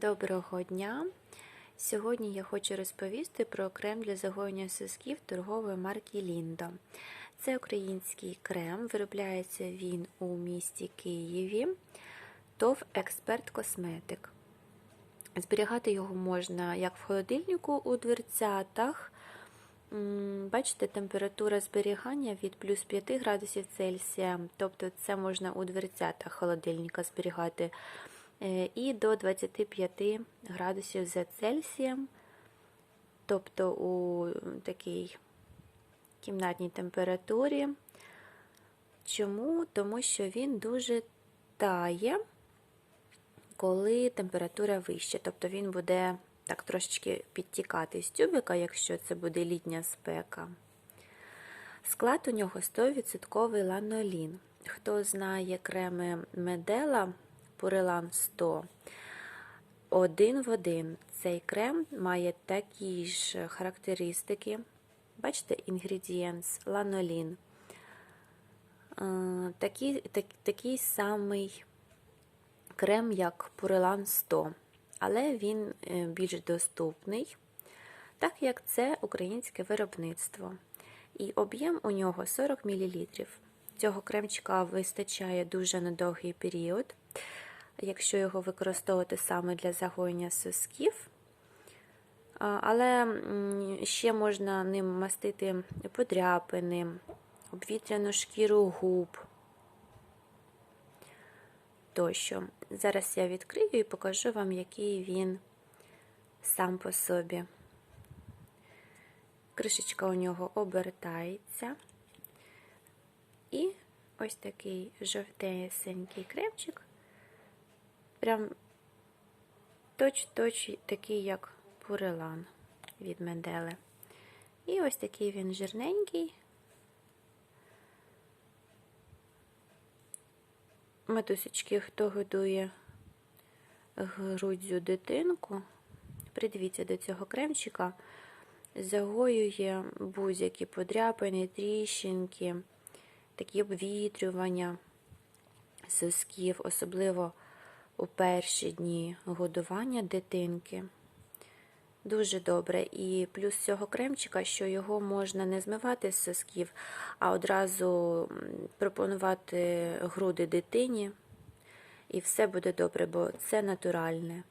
Доброго дня! Сьогодні я хочу розповісти про крем для загоєння сосків торгової марки Ліндо. Це український крем, виробляється він у місті Києві, ТОВ Експерт Косметик. Зберігати його можна як в холодильнику у дверцятах. Бачите, температура зберігання від плюс 5 градусів Цельсія, тобто це можна у дверцятах холодильника зберігати, і до 25 градусів за Цельсієм, тобто у такій кімнатній температурі. Чому? Тому що він дуже тає, коли температура вища, тобто він буде так трошечки підтікати з тюбика, якщо це буде літня спека. Склад у нього 100% ланолін. Хто знає креми Медела Пурелан 100, один в один цей крем має такі ж характеристики. Бачите, інгредієнт ланолін. Е, Такий, так, такий самий крем, як Пурелан 100 але він більш доступний, так як це українське виробництво. І об'єм у нього 40 мл. Цього кремчика вистачає дуже на довгий період, якщо його використовувати саме для загоєння сосків. Але ще можна ним мастити подряпини, обвітряну шкіру губ тощо. Зараз я відкрию і покажу вам, який він сам по собі. Кришечка у нього обертається. І ось такий жовтесенький кремчик. Прям точ-точ такий, як пурелан від Медели. І ось такий він жирненький. Матусечки, хто годує груддю дитинку, придивіться до цього кремчика, загоює будь-які подряпини, тріщинки, такі обвітрювання сосків, особливо у перші дні годування дитинки. Дуже добре. І плюс цього кремчика, що його можна не змивати з сосків, а одразу пропонувати груди дитині. І все буде добре, бо це натуральне.